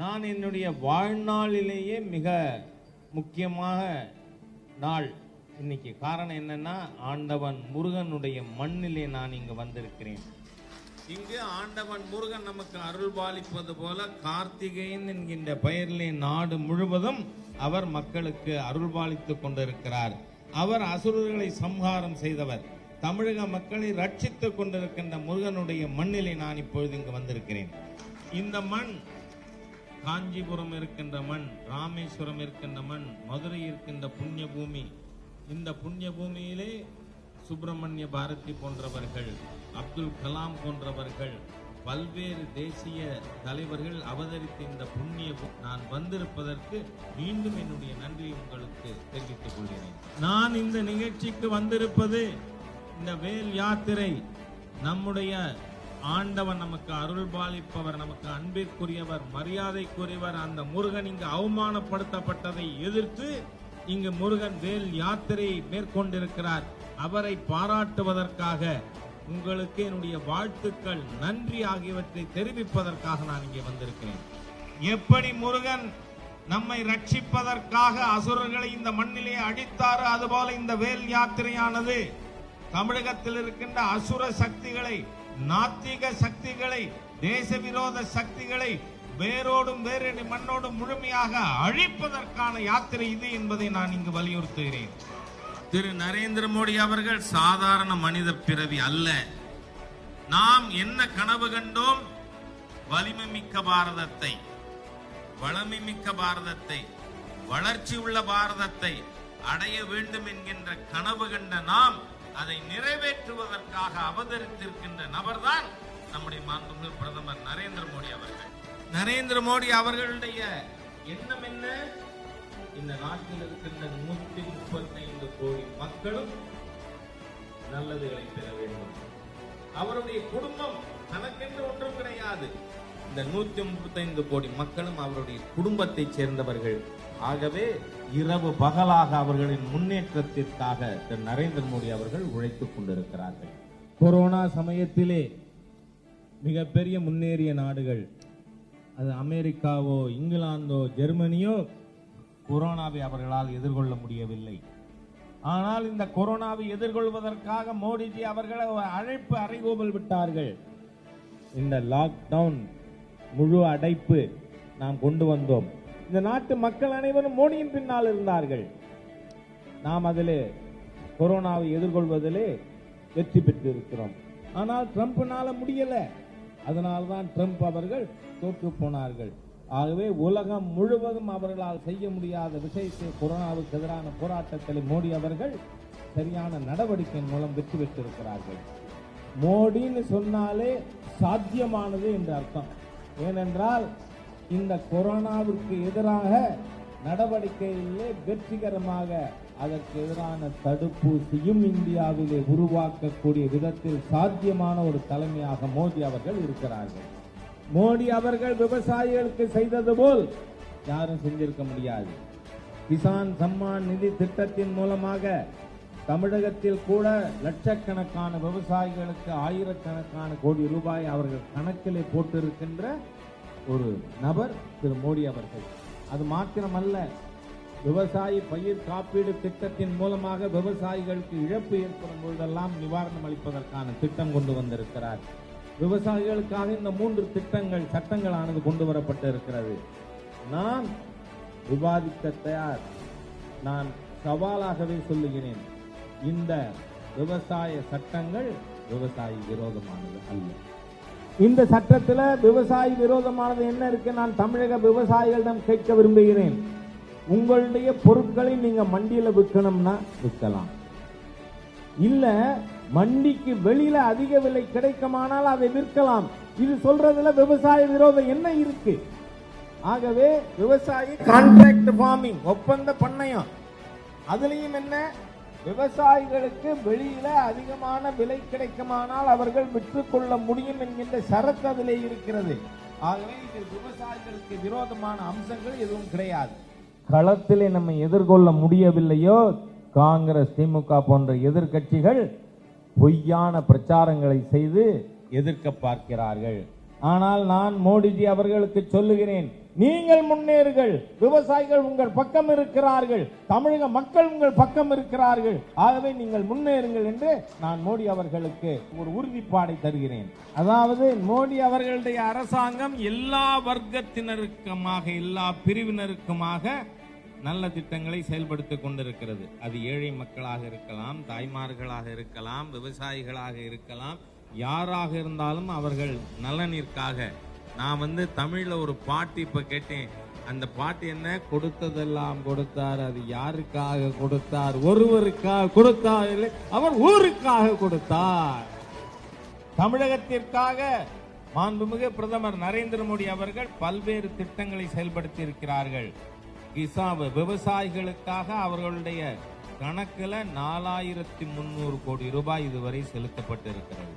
நான் என்னுடைய வாழ்நாளிலேயே மிக முக்கியமாக நாள். இன்னைக்கு காரணம் என்னன்னா ஆண்டவன் முருகனுடைய மண்ணிலே நான் இங்கு வந்திருக்கிறேன். இங்கு ஆண்டவன் முருகன் நமக்கு அருள் பாலிப்பது போல கார்த்திகேயன் என்கின்ற பெயரிலே நாடு முழுவதும் அவர் மக்களுக்கு அருள் பாலித்துக் கொண்டிருக்கிறார். அவர் அசுரர்களை சம்ஹாரம் செய்தவர். தமிழக மக்களை ரட்சித்துக் கொண்டிருக்கின்ற முருகனுடைய மண்ணிலே நான் இப்பொழுது இங்கு வந்திருக்கிறேன். இந்த மண் காஞ்சிபுரம் இருக்கின்ற மண் ராமேஸ்வரம் இருக்கின்ற மண் மதுரை இருக்கின்ற புண்ணிய பூமி இந்த புண்ணிய பூமியிலே சுப்பிரமணிய பாரதி போன்றவர்கள் அப்துல் கலாம் போன்றவர்கள் பல்வேறு தேசிய தலைவர்கள் அவதரித்த இந்த புண்ணிய நான் வந்திருப்பதற்கு மீண்டும் என்னுடைய நன்றியை உங்களுக்கு தெரிவித்துக் கொள்கிறேன். நான் இந்த நிகழ்ச்சிக்கு வந்திருப்பது இந்த வேல் யாத்திரை நம்முடைய ஆண்டவன் நமக்கு அருள் பாலிப்பவர் நமக்கு அன்பிற்குரியவர் மரியாதைக்குரியவர். அந்த முருகன் இங்கு அவமானப்படுத்தப்பட்டதை எதிர்த்து இங்கு முருகன் வேல் யாத்திரையை மேற்கொண்டிருக்கிறார். அவரை பாராட்டுவதற்காக உங்களுக்கு என்னுடைய வாழ்த்துக்கள் நன்றி ஆகியவற்றை தெரிவிப்பதற்காக நான் இங்கே வந்திருக்கிறேன். எப்படி முருகன் நம்மை ரட்சிப்பதற்காக அசுரர்களை இந்த மண்ணிலே அடித்தாரோ அதுபோல இந்த வேல் யாத்திரையானது தமிழகத்தில் இருக்கின்ற அசுர சக்திகளை நாத்திக சக்திகளை தேச விரோத சக்திகளை வேரோடும் வேரடி மண்ணோடும் முழுமையாக அழிப்பதற்கான யாத்திரை இது என்பதை நான் இங்கு வலியுறுத்துகிறேன். திரு நரேந்திர மோடி அவர்கள் சாதாரண மனித பிறவி அல்ல. நாம் என்ன கனவு கண்டோம்? வலிமை மிக்க பாரதத்தை வளமை மிக்க பாரதத்தை வளர்ச்சி உள்ள பாரதத்தை அடைய வேண்டும் என்கின்ற கனவு கண்ட நாம் அதை நிறைவேற்றுவதற்காக அவதரித்திருக்கின்ற நபர்தான் நம்முடைய மாண்புமிகு பிரதமர் நரேந்திர மோடி அவர்கள். நரேந்திர மோடி அவர்களுடைய எண்ணம் என்ன? இந்த நாட்டில் இருக்கின்ற நூத்தி முப்பத்தைந்து கோடி மக்களும் நல்லதுகளை பெற வேண்டும். அவருடைய குடும்பம் தனக்கென்று ஒன்றும் கிடையாது. இந்த நூத்தி முப்பத்தைந்து கோடி மக்களும் அவருடைய குடும்பத்தைச் சேர்ந்தவர்கள். ஆகவே இரவு பகலாக அவர்களின் முன்னேற்றத்திற்காக திரு நரேந்திர மோடி அவர்கள் உழைத்துக் கொண்டிருக்கிறார்கள். கொரோனா சமயத்திலே மிகப்பெரிய முன்னேறிய நாடுகள் அது அமெரிக்காவோ இங்கிலாந்தோ ஜெர்மனியோ கொரோனாவை அவர்களால் எதிர்கொள்ள முடியவில்லை. ஆனால் இந்த கொரோனாவை எதிர்கொள்வதற்காக மோடிஜி அவர்கள் அழைப்பு அறைகூவல் விட்டார்கள். இந்த லாக்டவுன் முழு அடைப்பு நாம் கொண்டு வந்தோம். இந்த நாட்டு மக்கள் அனைவரும் மோடியின் பின்னால் இருந்தார்கள். நாம் அதிலே கொரோனாவை எதிர்கொள்வதிலே வெற்றி பெற்று இருக்கிறோம் ஆனால் ட்ரம்ப்னால முடியல. அதனால்தான் ட்ரம்ப் அவர்கள் தோற்று போனார்கள். ஆகவே உலகம் முழுவதும் அவர்களால் செய்ய முடியாத விஷயத்தை கொரோனாவுக்கு எதிரான போராட்டத்தில் மோடி அவர்கள் சரியான நடவடிக்கையின் மூலம் வெற்றி பெற்றிருக்கிறார்கள். மோடின்னு சொன்னாலே சாத்தியமானது என்று அர்த்தம். ஏனென்றால் இந்த கொரோனாவிற்கு எதிராக நடவடிக்கையிலே வெற்றிகரமாக அதற்கு எதிரான தடுப்பூசியும் இந்தியாவிலே உருவாக்கக்கூடிய விதத்தில் சாத்தியமான ஒரு தலைமையாக மோடி அவர்கள் இருக்கிறார்கள். மோடி அவர்கள் விவசாயிகளுக்கு செய்தது போல் யாரும் செஞ்சிருக்க முடியாது. கிசான் சம்மான் நிதி திட்டத்தின் மூலமாக தமிழகத்தில் கூட லட்சக்கணக்கான விவசாயிகளுக்கு ஆயிரக்கணக்கான கோடி ரூபாய் அவர்கள் கணக்கிலே போட்டிருக்கின்ற ஒரு நபர் திரு மோடி அவர்கள். அது மாத்திரமல்ல விவசாயி பயிர் காப்பீடு திட்டத்தின் மூலமாக விவசாயிகளுக்கு இழப்பு ஏற்படும் பொழுதெல்லாம் நிவாரணம் அளிப்பதற்கான திட்டம் கொண்டு வந்திருக்கிறார். விவசாயிகளுக்காக இந்த மூன்று திட்டங்கள் சட்டங்களானது கொண்டு வரப்பட்டு இருக்கிறது நான் விவாதிக்க தயார் நான் சவாலாகவே சொல்லுகிறேன். இந்த விவசாய சட்டங்கள் விவசாயி விரோதமானது அல்ல. இந்த சட்டத்துல விவசாயி விரோதமானது என்ன இருக்கு? நான் தமிழக விவசாயிகளிடம் கேட்க விரும்புகிறேன். உங்களுடைய பொருட்களை நீங்க மண்டியில் விற்கணும்னா விற்கலாம். இல்ல மண்டிக்கு வெளியில அதிக விலை கிடைக்குமானால் அதை விற்கலாம். இது சொல்றதுல விவசாய விரோதம் என்ன இருக்கு? ஆகவே விவசாயி கான்ட்ராக்ட் ஃபார்மிங் ஒப்பந்த பண்ணையம். அதுலயும் என்ன? விவசாயிகளுக்கு வெளியில அதிகமான விலை கிடைக்குமானால் அவர்கள் விற்றுக்கொள்ள முடியும் என்கின்ற சரத்து அதிலே இருக்கிறது. ஆகவே இது விவசாயிகளுக்கு விரோதமான அம்சங்கள் எதுவும் கிடையாது. களத்திலே நம்ம எதிர்கொள்ள முடியவில்லையோ? காங்கிரஸ் திமுக போன்ற எதிர்க்கட்சிகள் பொய்யான பிரச்சாரங்களை செய்து எதிர்க்க பார்க்கிறார்கள். ஆனால் நான் மோடிஜி அவர்களுக்கு சொல்லுகிறேன் நீங்கள் முன்னேறுகள் விவசாயிகள் உங்கள் பக்கம் இருக்கிறார்கள். தமிழக மக்கள் உங்கள் பக்கம் இருக்கிறார்கள். ஆகவே நீங்கள் முன்னேறுங்கள் என்று நான் மோடி அவர்களுக்கு ஒரு உறுதிப்பாடை தருகிறேன். அதாவது மோடி அவர்களுடைய அரசாங்கம் எல்லா வர்க்கத்தினருக்குமாக எல்லா பிரிவினருக்குமாக நல்ல திட்டங்களை செயல்படுத்திக் கொண்டிருக்கிறது. அது ஏழை மக்களாக இருக்கலாம் தாய்மார்களாக இருக்கலாம் விவசாயிகளாக இருக்கலாம் யாராக இருந்தாலும் அவர்கள் நலனிற்காக நான் வந்து தமிழ்ல ஒரு பாட்டு இப்ப கேட்டேன். அந்த பாட்டு என்ன? கொடுத்ததெல்லாம் கொடுத்தார் அது யாருக்காக கொடுத்தார்? ஒருவருக்காக கொடுத்தார் இல்லை அவர் ஊருக்காக கொடுத்தார். தமிழகத்திற்காக மாண்புமிகு பிரதமர் நரேந்திர மோடி அவர்கள் பல்வேறு திட்டங்களை செயல்படுத்தி இருக்கிறார்கள் கிசாவ விவசாயிகளுக்காக அவர்களுடைய கணக்குல நாலாயிரத்தி முன்னூறு கோடி ரூபாய் இதுவரை செலுத்தப்பட்டிருக்கிறது.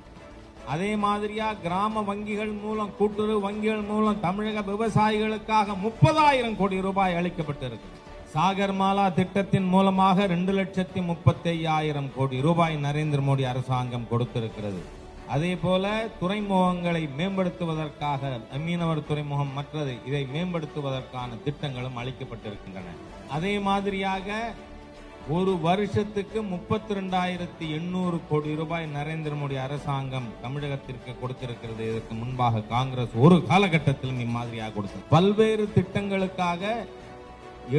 அதே மாதிரியா கிராம வங்கிகள் மூலம் கூட்டுறவு வங்கிகள் மூலம் தமிழக விவசாயிகளுக்காக முப்பதாயிரம் கோடி ரூபாய் அளிக்கப்பட்டிருக்கு. சாகர்மாலா திட்டத்தின் மூலமாக ரெண்டு லட்சத்தி முப்பத்தி ஐயாயிரம் கோடி ரூபாய் நரேந்திர மோடி அரசாங்கம் கொடுத்திருக்கிறது. அதே போல துறைமுகங்களை மேம்படுத்துவதற்காக மீனவர் துறைமுகம் மற்றது இதை மேம்படுத்துவதற்கான திட்டங்களும் அளிக்கப்பட்டிருக்கின்றன. அதே மாதிரியாக ஒரு வருஷத்துக்கு முப்பத்தி ரெண்டாயிரத்தி எண்ணூறு கோடி ரூபாய் நரேந்திர மோடி அரசாங்கம் தமிழகத்திற்கு கொடுத்திருக்கிறது. இதற்கு முன்பாக காங்கிரஸ் ஒரு காலகட்டத்திலும் இம்மாதிரியாக கொடுத்தது. பல்வேறு திட்டங்களுக்காக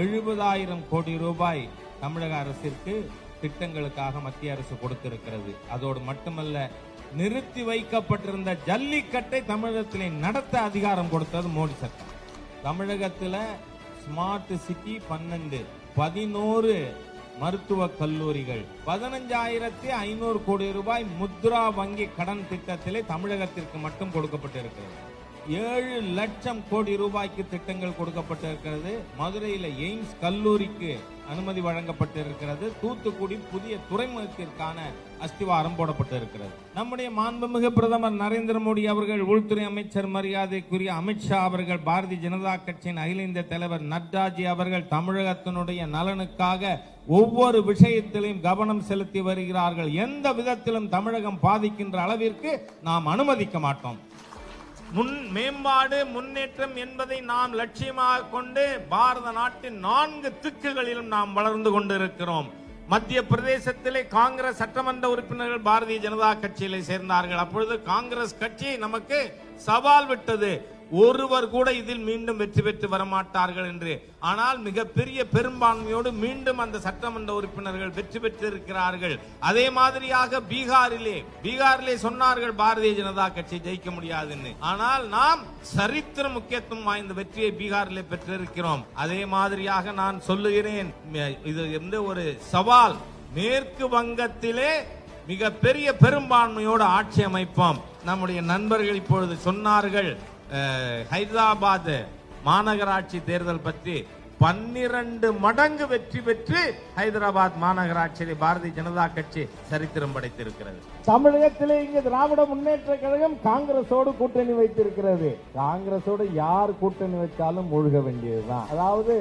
எழுபதாயிரம் கோடி ரூபாய் தமிழக அரசிற்கு திட்டங்களுக்காக மத்திய அரசு கொடுத்திருக்கிறது. அதோடு மட்டுமல்ல நிறுத்தி வைக்கப்பட்டிருந்த ஜல்லிக்கட்டை தமிழகத்திலே நடத்த அதிகாரம் கொடுத்தது மோடி சட்டம் தமிழகத்தில் ஸ்மார்ட் சிட்டி பன்னெண்டு பதினோரு மருத்துவ கல்லூரிகள். பதினஞ்சாயிரத்தி ஐநூறு கோடி ரூபாய் முத்ரா வங்கி கடன் திட்டத்திலே தமிழகத்திற்கு மட்டும் கொடுக்கப்பட்டிருக்கிறது. ஏழு லட்சம் கோடி ரூபாய்க்கு திட்டங்கள் கொடுக்கப்பட்டிருக்கிறது. மதுரையில் எய்ம்ஸ் கல்லூரிக்கு அனுமதி வழங்கப்பட்டிருக்கிறது. தூத்துக்குடி புதிய துறைமுகத்திற்கான அஸ்திவாரம் போடப்பட்டிருக்கிறது. நம்முடைய மாண்புமிகு பிரதமர் நரேந்திர மோடி அவர்கள் உள்துறை அமைச்சர் மரியாதைக்குரிய அமித்ஷா அவர்கள் பாரதிய ஜனதா கட்சியின் அகில இந்திய தலைவர் நட்டாஜி அவர்கள் தமிழகத்தினுடைய நலனுக்காக ஒவ்வொரு விஷயத்திலும் கவனம் செலுத்தி வருகிறார்கள். எந்த விதத்திலும் தமிழகம் பாதிக்கின்ற அளவிற்கு நாம் அனுமதிக்க மாட்டோம். முன் மேம்பாடு முன்னேற்றம் என்பதை நாம் லட்சியமாக கொண்டு பாரத நாட்டின் நான்கு திக்குகளிலும் நாம் வளர்ந்து கொண்டிருக்கிறோம். மத்திய பிரதேசத்திலே காங்கிரஸ் சட்டமன்ற உறுப்பினர்கள் பாரதிய ஜனதா கட்சியிலே சேர்ந்தார்கள். அப்பொழுது காங்கிரஸ் கட்சி நமக்கு சவால் விட்டது. ஒருவர் கூட இதில் மீண்டும் வெற்றி பெற்று வரமாட்டார்கள் என்று. ஆனால் மிகப்பெரிய பெரும்பான்மையோடு மீண்டும் அந்த சட்டமன்ற உறுப்பினர்கள் வெற்றி பெற்றிருக்கிறார்கள். அதே மாதிரியாக பீகாரிலே பீகாரிலே சொன்னார்கள் பாரதிய ஜனதா கட்சி ஜெயிக்க முடியாதுன்னு. ஆனால் நாம் சரித்திர முக்கியத்துவம் வாய்ந்த வெற்றியை பீகாரிலே பெற்றிருக்கிறோம். அதே மாதிரியாக நான் சொல்லுகிறேன் இது எந்த ஒரு சவால்? மேற்கு வங்கத்திலே மிக பெரிய பெரும்பான்மையோடு ஆட்சி அமைப்போம். நம்முடைய நண்பர்கள் இப்பொழுது சொன்னார்கள் ஹைதராபாத் மாநகராட்சி தேர்தல் பற்றி பன்னிரண்டு மடங்கு வெற்றி பெற்று ஹைதராபாத் மாநகராட்சியிலே பாரதிய ஜனதா கட்சி சரித்திரம் படைத்திருக்கிறது. தமிழகத்திலே இங்கு திராவிட முன்னேற்ற கழகம் காங்கிரஸோடு கூட்டணி வைத்திருக்கிறது. காங்கிரஸோடு யார் கூட்டணி வைத்தாலும் மூழ்க வேண்டியதுதான். அதாவது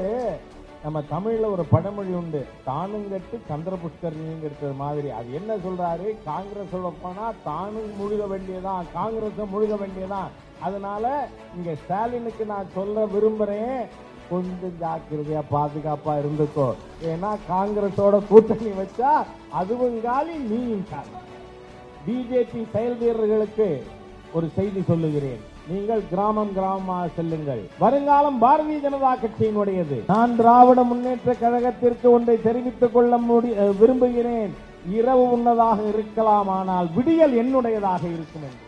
நம்ம தமிழில் ஒரு பழமொழி உண்டு. தானும் கட்டு சந்திர புஷ்கரணிங்கிறது மாதிரி. அது என்ன சொல்றாரு? காங்கிரஸ் போனால் தானும் முழுக வேண்டியதான் காங்கிரஸும் முழுக வேண்டியதான். அதனால இங்க ஸ்டாலினுக்கு நான் சொல்ல விரும்புறேன். கொஞ்சம் ஜாக்கிரதையா பாதுகாப்பா இருந்துக்கோ. ஏன்னா காங்கிரஸோட கூட்டணி வச்சா அதுவும் காலி நீயும் காலி. பிஜேபி செயல் வீரர்களுக்கு ஒரு செய்தி சொல்லுகிறேன். நீங்கள் கிராமம் கிராமமாக செல்லுங்கள். வருங்காலம் பாரதிய ஜனதா கட்சியினுடையது. நான் திராவிட முன்னேற்ற கழகத்திற்கு ஒன்றை தெரிவித்துக் கொள்ள முடி விரும்புகிறேன். இரவு உன்னதாக இருக்கலாம் ஆனால் விடியல் என்னுடையதாக இருக்கும் என்று.